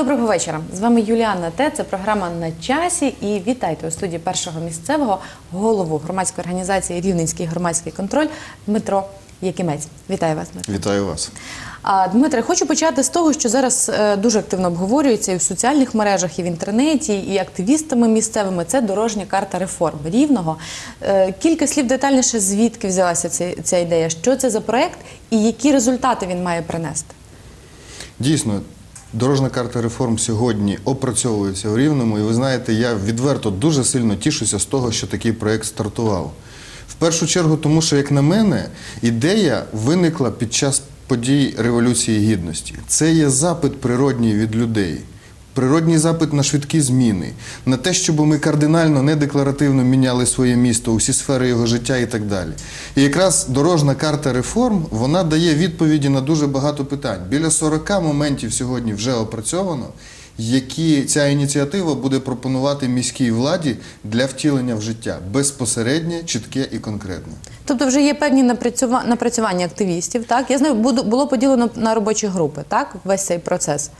Доброго вечора. З вами Юліана Те. Це програма на часі. І вітайте у студії першого місцевого голову громадської організації Рівненський громадський контроль Дмитро Якимець. Вітаю вас, Дмитро. Вітаю вас. А, Дмитре, хочу почати з того, що зараз е, дуже активно обговорюється і в соціальних мережах, і в інтернеті, і активістами місцевими. Це дорожня карта реформ рівного. Е, Кілька слів детальніше, звідки взялася ця, ця ідея, що це за проект і які результати він має принести. Дійсно, дорожна карта реформ сьогодні опрацьовується у Рівному, і ви знаєте, я відверто дуже сильно тішуся з того, що такий проєкт стартував. В першу чергу, тому що, як на мене, ідея виникла під час подій Революції Гідності. Це є запит природній від людей. Природній запит на швидкі зміни, на те, щоб ми кардинально не декларативно міняли своє місто, усі сфери його життя і так далі. І якраз дорожна карта реформ вона дає відповіді на дуже багато питань. Біля 40 моментів сьогодні вже опрацьовано, які ця ініціатива буде пропонувати міській владі для втілення в життя безпосереднє, чітке і конкретне. Тобто вже є певні напрацюва- напрацювання активістів. Так я знаю, було поділено на робочі групи. Так, весь цей процес.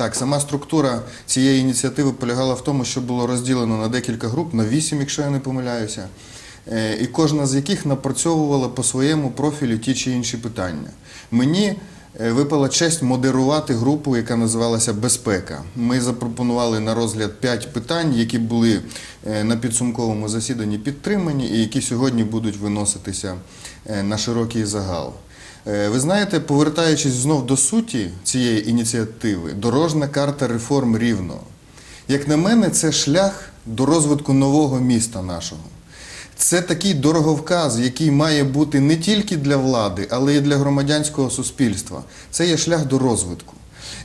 Так, сама структура цієї ініціативи полягала в тому, що було розділено на декілька груп, на вісім, якщо я не помиляюся, е, і кожна з яких напрацьовувала по своєму профілю ті чи інші питання. Мені е, випала честь модерувати групу, яка називалася Безпека. Ми запропонували на розгляд п'ять питань, які були е, на підсумковому засіданні підтримані і які сьогодні будуть виноситися на широкий загал. Е, Ви знаєте, повертаючись знов до суті цієї ініціативи, дорожна карта реформ рівно. Як на мене, це шлях до розвитку нового міста нашого. Це такий дороговказ, який має бути не тільки для влади, але й для громадянського суспільства. Це є шлях до розвитку.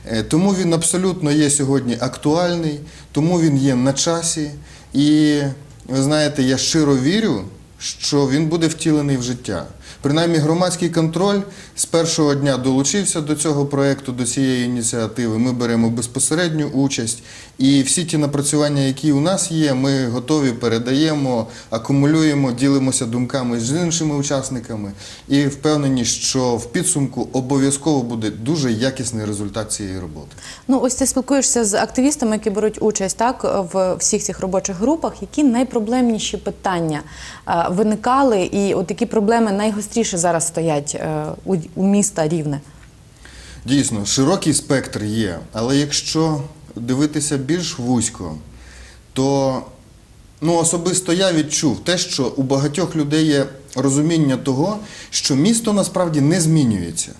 Е, Тому він абсолютно є сьогодні актуальний, тому він є на часі. І ви знаєте, я щиро вірю, що він буде втілений в життя. Принаймні, громадський контроль з першого дня долучився до цього проєкту, до цієї ініціативи. Ми беремо безпосередню участь. І всі ті напрацювання, які у нас є, ми готові передаємо, акумулюємо, ділимося думками з іншими учасниками і впевнені, що в підсумку обов'язково буде дуже якісний результат цієї роботи. Ну, ось ти спілкуєшся з активістами, які беруть участь так в всіх цих робочих групах. Які найпроблемніші питання виникали, і от які проблеми найгостріше зараз стоять е, у, міста Рівне? Дійсно, широкий спектр є, але якщо дивитися більш вузько, то ну, особисто я відчув те, що у багатьох людей є розуміння того, що місто насправді не змінюється.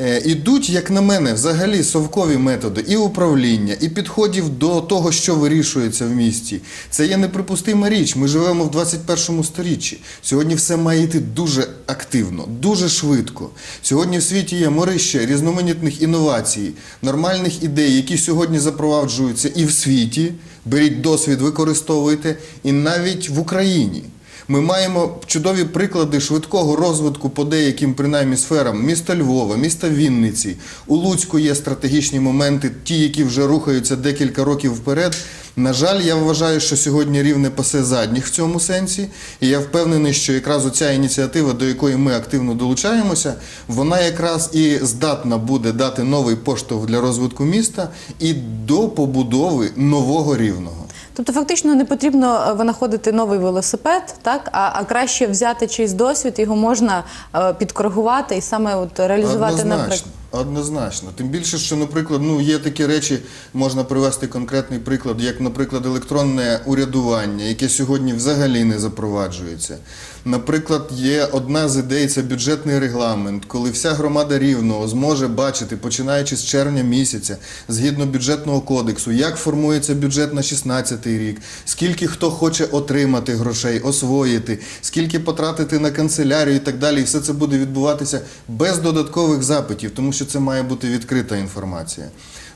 Е, Ідуть, як на мене, взагалі совкові методи і управління, і підходів до того, що вирішується в місті. Це є неприпустима річ. Ми живемо в 21 сторіччі. Сьогодні все має йти дуже активно, дуже швидко. Сьогодні в світі є морище різноманітних інновацій, нормальних ідей, які сьогодні запроваджуються і в світі. Беріть досвід, використовуйте, і навіть в Україні. Ми маємо чудові приклади швидкого розвитку по деяким принаймні сферам міста Львова, міста Вінниці. У Луцьку є стратегічні моменти, ті, які вже рухаються декілька років вперед. На жаль, я вважаю, що сьогодні рівне пасе задніх в цьому сенсі, і я впевнений, що якраз оця ініціатива, до якої ми активно долучаємося, вона якраз і здатна буде дати новий поштовх для розвитку міста і до побудови нового рівного. Тобто, фактично не потрібно е, винаходити новий велосипед, так а, а краще взяти чийсь досвід, його можна е, підкоригувати і саме от реалізувати наприклад. Однозначно, однозначно. Тим більше, що, наприклад, ну є такі речі, можна привести конкретний приклад, як, наприклад, електронне урядування, яке сьогодні взагалі не запроваджується. Наприклад, є одна з ідей це бюджетний регламент, коли вся громада рівного зможе бачити, починаючи з червня місяця, згідно бюджетного кодексу, як формується бюджет на 16 рік, скільки хто хоче отримати грошей, освоїти, скільки потратити на канцелярію і так далі. І все це буде відбуватися без додаткових запитів, тому що це має бути відкрита інформація.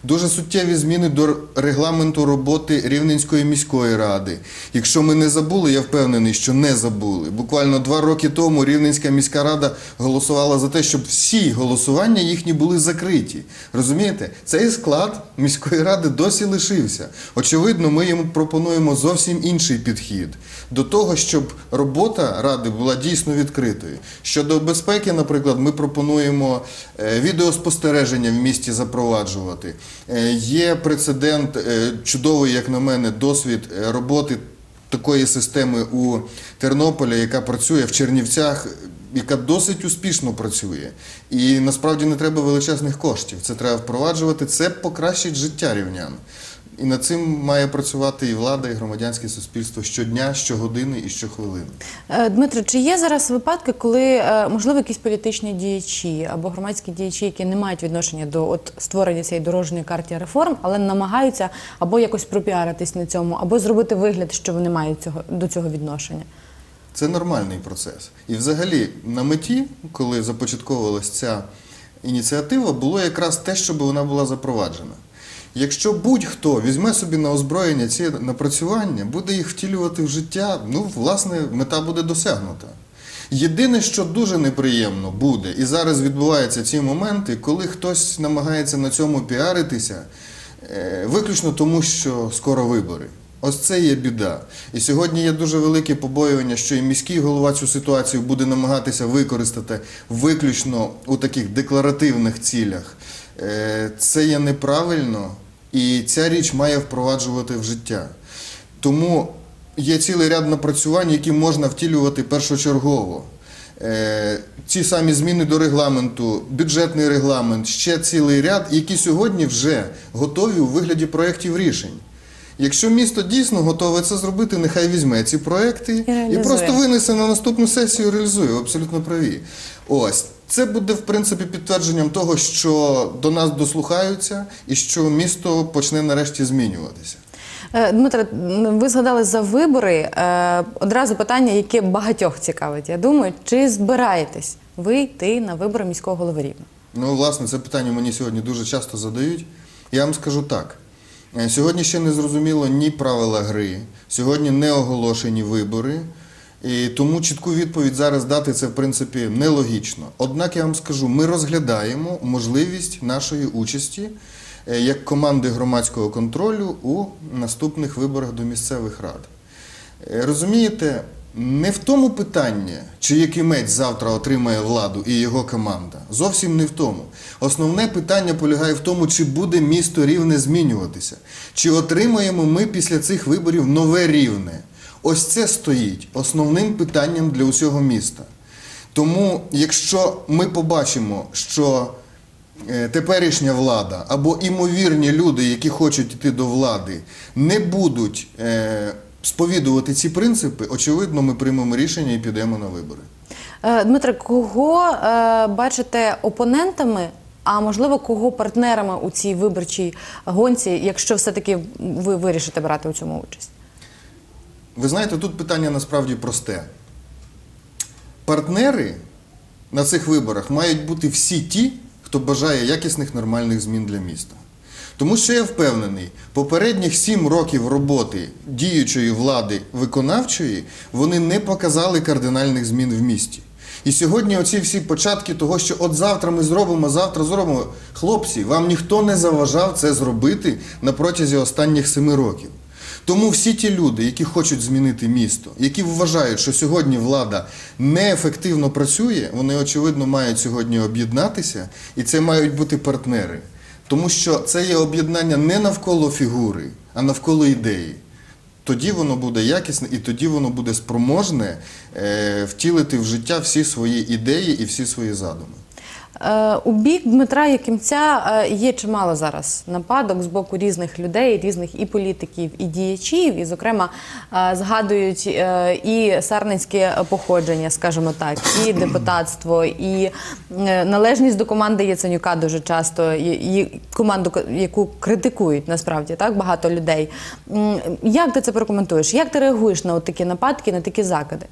Дуже суттєві зміни до регламенту роботи Рівненської міської ради. Якщо ми не забули, я впевнений, що не забули. Буквально два роки тому Рівненська міська рада голосувала за те, щоб всі голосування їхні були закриті. Розумієте, цей склад міської ради досі лишився. Очевидно, ми йому пропонуємо зовсім інший підхід до того, щоб робота ради була дійсно відкритою. Щодо безпеки, наприклад, ми пропонуємо е, відеоспостереження в місті запроваджувати. Е, Є прецедент е, чудовий, як на мене, досвід е, роботи такої системи у Тернополі, яка працює в Чернівцях, яка досить успішно працює. І насправді не треба величезних коштів. Це треба впроваджувати. Це покращить життя рівнян. І над цим має працювати і влада, і громадянське суспільство щодня, щогодини і щохвилини. Е, Дмитро, чи є зараз випадки, коли е, можливо якісь політичні діячі або громадські діячі, які не мають відношення до от створення цієї дорожньої карти реформ, але намагаються або якось пропіаритись на цьому, або зробити вигляд, що вони мають цього до цього відношення? Це нормальний процес. І взагалі на меті, коли започатковувалася ця ініціатива, було якраз те, щоб вона була запроваджена. Якщо будь-хто візьме собі на озброєння ці напрацювання, буде їх втілювати в життя, ну, власне, мета буде досягнута. Єдине, що дуже неприємно буде, і зараз відбуваються ці моменти, коли хтось намагається на цьому піаритися, е, виключно тому, що скоро вибори. Ось це є біда. І сьогодні є дуже велике побоювання, що і міський голова цю ситуацію буде намагатися використати виключно у таких декларативних цілях. Е, Це є неправильно, і ця річ має впроваджувати в життя. Тому є цілий ряд напрацювань, які можна втілювати першочергово. Е, Ці самі зміни до регламенту, бюджетний регламент, ще цілий ряд, які сьогодні вже готові у вигляді проєктів рішень. Якщо місто дійсно готове це зробити, нехай візьме ці проекти І і, просто винесе на наступну сесію, реалізує. Абсолютно праві. Ось це буде в принципі підтвердженням того, що до нас дослухаються і що місто почне нарешті змінюватися. Е, Дмитре, ви згадали за вибори. Е, Одразу питання, яке багатьох цікавить. Я думаю, чи збираєтесь ви йти на вибори міського голови Рівного? Ну, власне, це питання мені сьогодні дуже часто задають. Я вам скажу так. Е, Сьогодні ще не зрозуміло ні правила гри, сьогодні не оголошені вибори. І тому чітку відповідь зараз дати це в принципі нелогічно. Однак я вам скажу, ми розглядаємо можливість нашої участі е, як команди громадського контролю у наступних виборах до місцевих рад. Е, Розумієте, не в тому питанні, чи якимець завтра отримає владу і його команда. Зовсім не в тому. Основне питання полягає в тому, чи буде місто рівне змінюватися, чи отримаємо ми після цих виборів нове рівне. Ось це стоїть основним питанням для усього міста. Тому, якщо ми побачимо, що е, теперішня влада або імовірні люди, які хочуть йти до влади, не будуть е, сповідувати ці принципи, очевидно, ми приймемо рішення і підемо на вибори. Е, Дмитре, кого бачите опонентами, а можливо, кого партнерами у цій виборчій гонці, якщо все-таки ви вирішите брати у цьому участь? Ви знаєте, тут питання насправді просте. Партнери на цих виборах мають бути всі ті, хто бажає якісних нормальних змін для міста. Тому що я впевнений, попередніх сім років роботи діючої влади виконавчої вони не показали кардинальних змін в місті. І сьогодні оці всі початки того, що от завтра ми зробимо, завтра зробимо. Хлопці, вам ніхто не заважав це зробити на протязі останніх семи років. Тому всі ті люди, які хочуть змінити місто, які вважають, що сьогодні влада неефективно працює, вони очевидно мають сьогодні об'єднатися, і це мають бути партнери. Тому що це є об'єднання не навколо фігури, а навколо ідеї. Тоді воно буде якісне і тоді воно буде спроможне е, втілити в життя всі свої ідеї і всі свої задуми. Е, У бік Дмитра Якимця е, є чимало зараз нападок з боку різних людей, різних і політиків, і діячів, і, зокрема, е, згадують і сарненське походження, скажімо так, і депутатство, і належність до команди Яценюка дуже часто, і, команду, ко- яку критикують насправді так багато людей. Як ти це прокоментуєш? Як ти реагуєш на такі нападки, на такі закиди?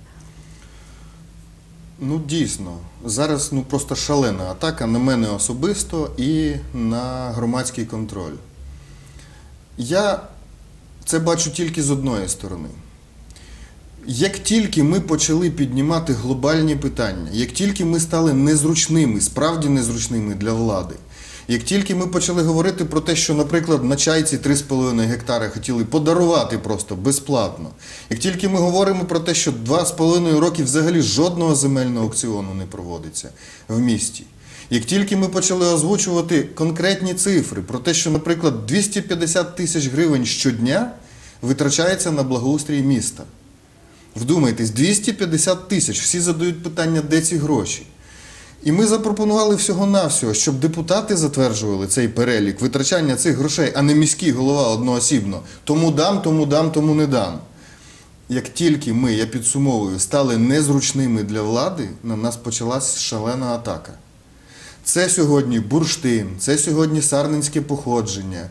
Ну, дійсно, зараз ну просто шалена атака на мене особисто і на громадський контроль. Я це бачу тільки з одної сторони. Як тільки ми почали піднімати глобальні питання, як тільки ми стали незручними, справді незручними для влади, як тільки ми почали говорити про те, що, наприклад, на чайці 3,5 гектари хотіли подарувати просто безплатно, як тільки ми говоримо про те, що 2,5 роки взагалі жодного земельного аукціону не проводиться в місті, Як тільки ми почали озвучувати конкретні цифри про те, що, наприклад, 250 тисяч гривень щодня витрачається на благоустрій міста. Вдумайтесь, 250 тисяч. Всі задають питання, де ці гроші. І ми запропонували всього-навсього, щоб депутати затверджували цей перелік витрачання цих грошей, а не міський голова одноосібно. Тому дам, тому дам, тому не дам. Як тільки ми, я підсумовую, стали незручними для влади, на нас почалась шалена атака. Це сьогодні бурштин, це сьогодні сарненське походження,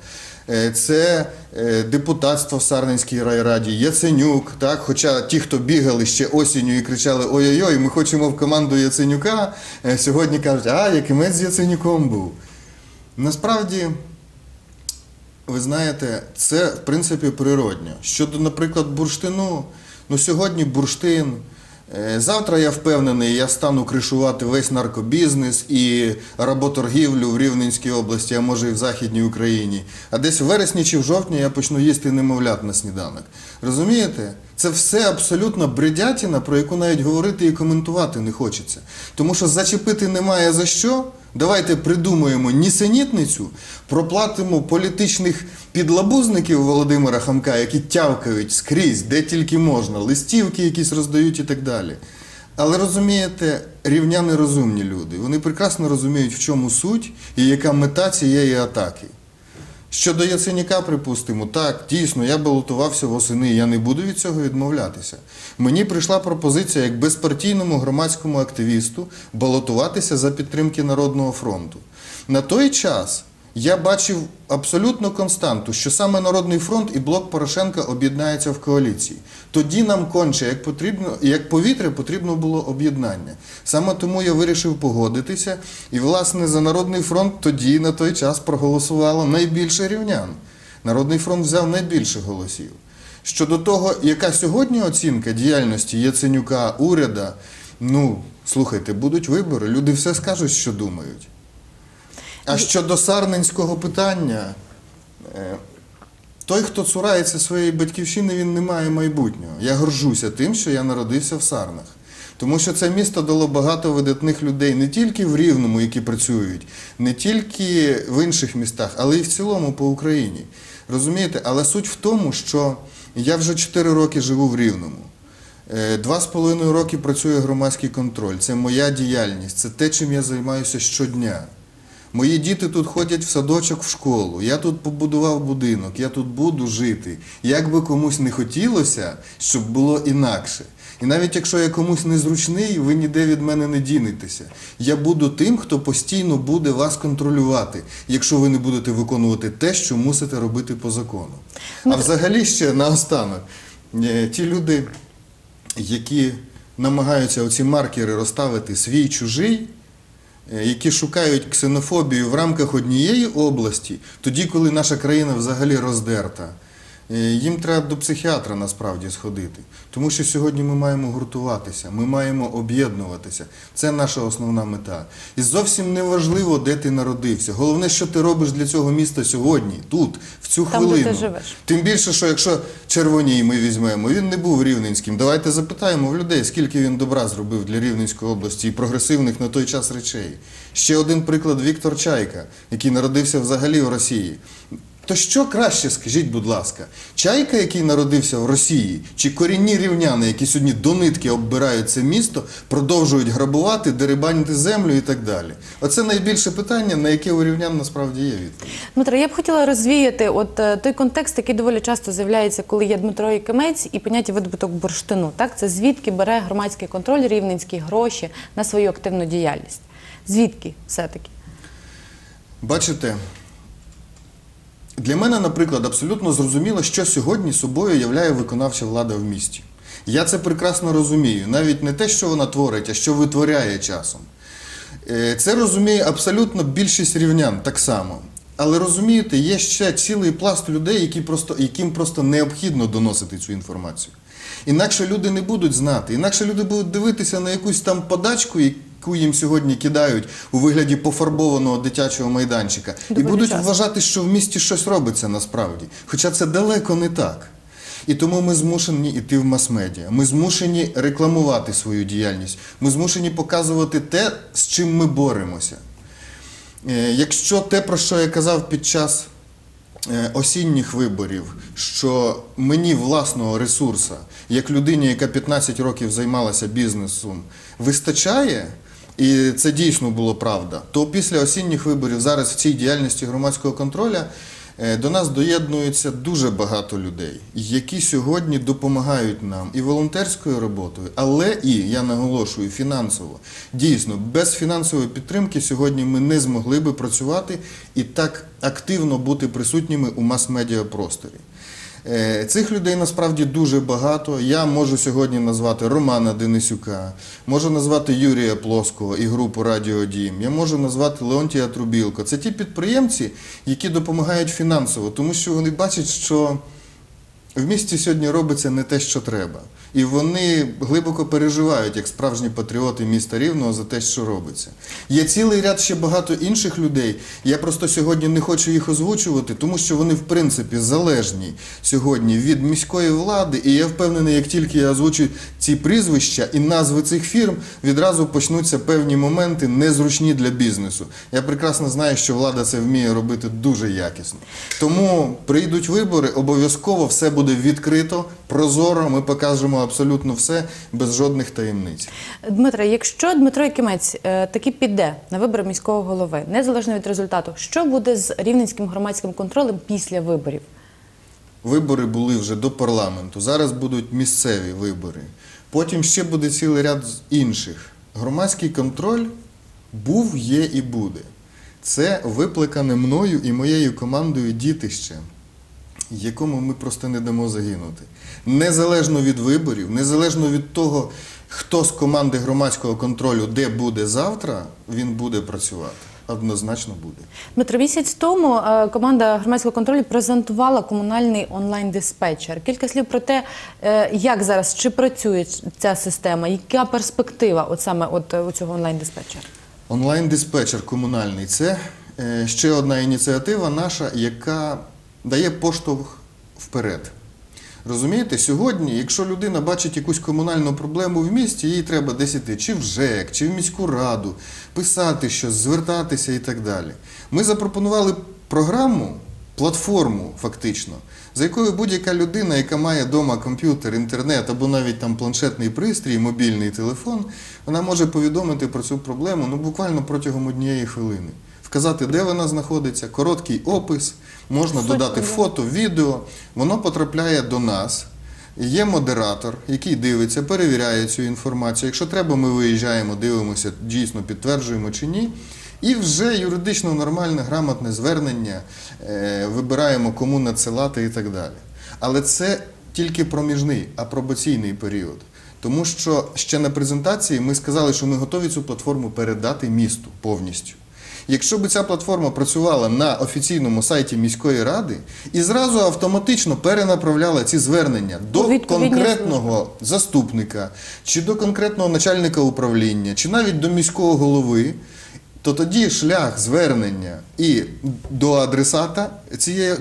це е, депутатство в Сарненській райраді, Яценюк. Так? Хоча ті, хто бігали ще осінню і кричали Ой-ой-ой, ми хочемо в команду Яценюка, е, сьогодні кажуть, а Якимець з Яценюком був. Насправді, ви знаєте, це в принципі природньо. Щодо, наприклад, бурштину, ну сьогодні бурштин. Е, Завтра я впевнений, я стану кришувати весь наркобізнес і работоргівлю в Рівненській області, а може і в Західній Україні. А десь в вересні чи в жовтні я почну їсти немовлят на сніданок. Розумієте? Це все абсолютно бредятіна, про яку навіть говорити і коментувати не хочеться. Тому що зачепити немає за що. Давайте придумаємо нісенітницю, проплатимо політичних підлабузників Володимира Хамка, які тявкають скрізь, де тільки можна, листівки якісь роздають і так далі. Але розумієте, рівняни розумні люди. Вони прекрасно розуміють, в чому суть і яка мета цієї атаки. Щодо Яценюка, припустимо, так, дійсно, я балотувався восени, я не буду від цього відмовлятися. Мені прийшла пропозиція як безпартійному громадському активісту балотуватися за підтримки Народного фронту. На той час я бачив абсолютну константу, що саме Народний фронт і блок Порошенка об'єднаються в коаліції. Тоді нам конче, як потрібно, як повітря, потрібно було об'єднання. Саме тому я вирішив погодитися, і власне за Народний фронт тоді на той час проголосувало найбільше рівнян. Народний фронт взяв найбільше голосів. Щодо того, яка сьогодні оцінка діяльності Яценюка, уряда, ну слухайте, будуть вибори, люди все скажуть, що думають. А щодо сарненського питання, е, той, хто цурається своєї батьківщини, він не має майбутнього. Я горжуся тим, що я народився в Сарнах. Тому що це місто дало багато видатних людей не тільки в Рівному, які працюють, не тільки в інших містах, але й в цілому по Україні. Розумієте? Але суть в тому, що я вже 4 роки живу в Рівному. Е, Два з половиною роки працює громадський контроль. Це моя діяльність, це те, чим я займаюся щодня. Мої діти тут ходять в садочок в школу. Я тут побудував будинок, я тут буду жити. Як би комусь не хотілося, щоб було інакше. І навіть якщо я комусь незручний, ви ніде від мене не дінетеся. Я буду тим, хто постійно буде вас контролювати, якщо ви не будете виконувати те, що мусите робити по закону. А взагалі ще наостанок, е, ті люди, які намагаються оці маркери розставити свій чужий, які шукають ксенофобію в рамках однієї області, тоді, коли наша країна взагалі роздерта, е, їм треба до психіатра насправді сходити. Тому що сьогодні ми маємо гуртуватися, ми маємо об'єднуватися. Це наша основна мета. І зовсім не важливо, де ти народився. Головне, що ти робиш для цього міста сьогодні, тут, в цю Там, де ти хвилину. живеш. Тим більше, що якщо червоній ми візьмемо, він не був рівненським. Давайте запитаємо в людей, скільки він добра зробив для Рівненської області і прогресивних на той час речей. Ще один приклад Віктор Чайка, який народився взагалі в Росії. То що краще, скажіть, будь ласка, чайка, який народився в Росії, чи корінні рівняни, які сьогодні до нитки оббирають це місто, продовжують грабувати, дерибанити землю і так далі? Оце найбільше питання, на яке у рівнян насправді є відповідь. Дмитро, я б хотіла розвіяти от е, той контекст, який доволі часто з'являється, коли є Дмитро Якимець і поняття видобуток бурштину. Так, це звідки бере громадський контроль рівненські гроші на свою активну діяльність. Звідки все-таки? Бачите, для мене, наприклад, абсолютно зрозуміло, що сьогодні собою являє виконавча влада в місті. Я це прекрасно розумію. Навіть не те, що вона творить, а що витворяє часом. Е, Це розуміє абсолютно більшість рівнян так само. Але розумієте, є ще цілий пласт людей, які просто, яким просто необхідно доносити цю інформацію. Інакше люди не будуть знати, інакше люди будуть дивитися на якусь там подачку, яку їм сьогодні кидають у вигляді пофарбованого дитячого майданчика, і будуть часто. вважати, що в місті щось робиться насправді. Хоча це далеко не так. І тому ми змушені йти в мас-медіа. Ми змушені рекламувати свою діяльність. Ми змушені показувати те, з чим ми боремося. Е, Якщо те, про що я казав під час е, осінніх виборів, що мені власного ресурсу, як людині, яка 15 років займалася бізнесом, вистачає, і це дійсно було правда, то після осінніх виборів зараз в цій діяльності громадського контроля е, до нас доєднується дуже багато людей, які сьогодні допомагають нам і волонтерською роботою, але і я наголошую фінансово. Дійсно, без фінансової підтримки сьогодні ми не змогли би працювати і так активно бути присутніми у мас-медіа просторі. Е, Цих людей насправді дуже багато. Я можу сьогодні назвати Романа Денисюка, можу назвати Юрія Плоского і групу Радіо Дім. Я можу назвати Леонтія Трубілко. Це ті підприємці, які допомагають фінансово, тому що вони бачать, що в місті сьогодні робиться не те, що треба. І вони глибоко переживають, як справжні патріоти міста Рівного, за те, що робиться. Є цілий ряд ще багато інших людей. Я просто сьогодні не хочу їх озвучувати, тому що вони, в принципі, залежні сьогодні від міської влади. І я впевнений, як тільки я озвучу ці прізвища і назви цих фірм, відразу почнуться певні моменти незручні для бізнесу. Я прекрасно знаю, що влада це вміє робити дуже якісно. Тому прийдуть вибори, обов'язково все буде відкрито, прозоро. Ми покажемо абсолютно все без жодних таємниць. Дмитре, якщо Дмитро Якимець е, таки піде на вибори міського голови, незалежно від результату, що буде з рівненським громадським контролем після виборів? Вибори були вже до парламенту. Зараз будуть місцеві вибори. Потім ще буде цілий ряд інших. Громадський контроль був, є і буде. Це викликане мною і моєю командою дітище, якому ми просто не дамо загинути. Незалежно від виборів, незалежно від того, хто з команди громадського контролю де буде завтра, він буде працювати. Однозначно буде. Дмитро, місяць тому е, команда громадського контролю презентувала комунальний онлайн-диспетчер. Кілька слів про те, е, як зараз чи працює ця система, яка перспектива от саме от е, у цього онлайн-диспетчера? Онлайн-диспетчер комунальний це ще одна ініціатива наша, яка дає поштовх вперед. Розумієте, сьогодні, якщо людина бачить якусь комунальну проблему в місті, їй треба десь іти чи в ЖЕК, чи в міську раду, писати щось, звертатися і так далі. Ми запропонували програму, платформу фактично, за якою будь-яка людина, яка має вдома комп'ютер, інтернет або навіть там планшетний пристрій, мобільний телефон, вона може повідомити про цю проблему ну, буквально протягом однієї хвилини. Вказати, де вона знаходиться, короткий опис, можна Суть додати проблеми. фото, відео, воно потрапляє до нас. Є модератор, який дивиться, перевіряє цю інформацію. Якщо треба, ми виїжджаємо, дивимося, дійсно підтверджуємо чи ні. І вже юридично нормальне, грамотне звернення е, вибираємо, кому надсилати і так далі. Але це тільки проміжний, апробаційний період. Тому що ще на презентації ми сказали, що ми готові цю платформу передати місту повністю. Якщо б ця платформа працювала на офіційному сайті міської ради і зразу автоматично перенаправляла ці звернення до конкретного заступника, чи до конкретного начальника управління, чи навіть до міського голови, то тоді шлях звернення і до адресата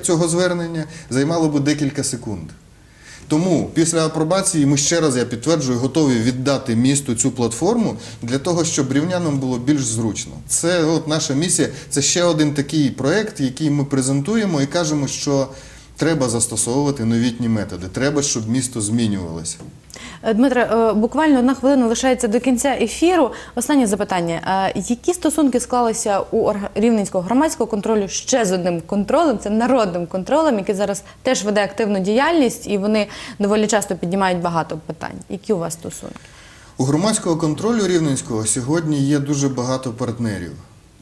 цього звернення займало би декілька секунд. Тому після апробації ми ще раз, я підтверджую, готові віддати місту цю платформу для того, щоб рівнянам було більш зручно. Це от наша місія. Це ще один такий проект, який ми презентуємо і кажемо, що треба застосовувати новітні методи. Треба, щоб місто змінювалося. Е, Дмитре, е, буквально одна хвилина лишається до кінця ефіру. Останнє запитання: Е, які стосунки склалися у рівненського громадського контролю ще з одним контролем? Це народним контролем, який зараз теж веде активну діяльність, і вони доволі часто піднімають багато питань. Які у вас стосунки? У громадського контролю рівненського сьогодні є дуже багато партнерів.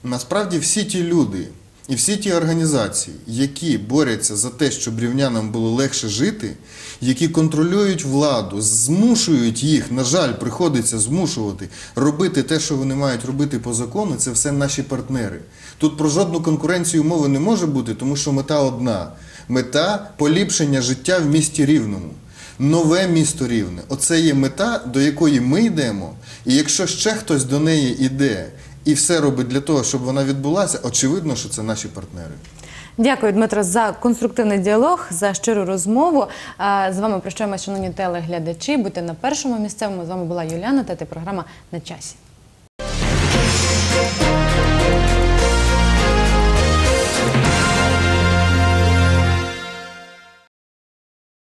Насправді всі ті люди і всі ті організації, які борються за те, щоб рівнянам було легше жити, які контролюють владу, змушують їх, на жаль, приходиться змушувати робити те, що вони мають робити по закону, це все наші партнери. Тут про жодну конкуренцію мови не може бути, тому що мета одна мета поліпшення життя в місті рівному. Нове місто рівне. Оце є мета, до якої ми йдемо. І якщо ще хтось до неї йде і все робить для того, щоб вона відбулася, очевидно, що це наші партнери. Дякую, Дмитро, за конструктивний діалог, за щиру розмову. З вами прощаємося, шановні телеглядачі. Будьте на першому місцевому. З вами була Юліана та програма на часі.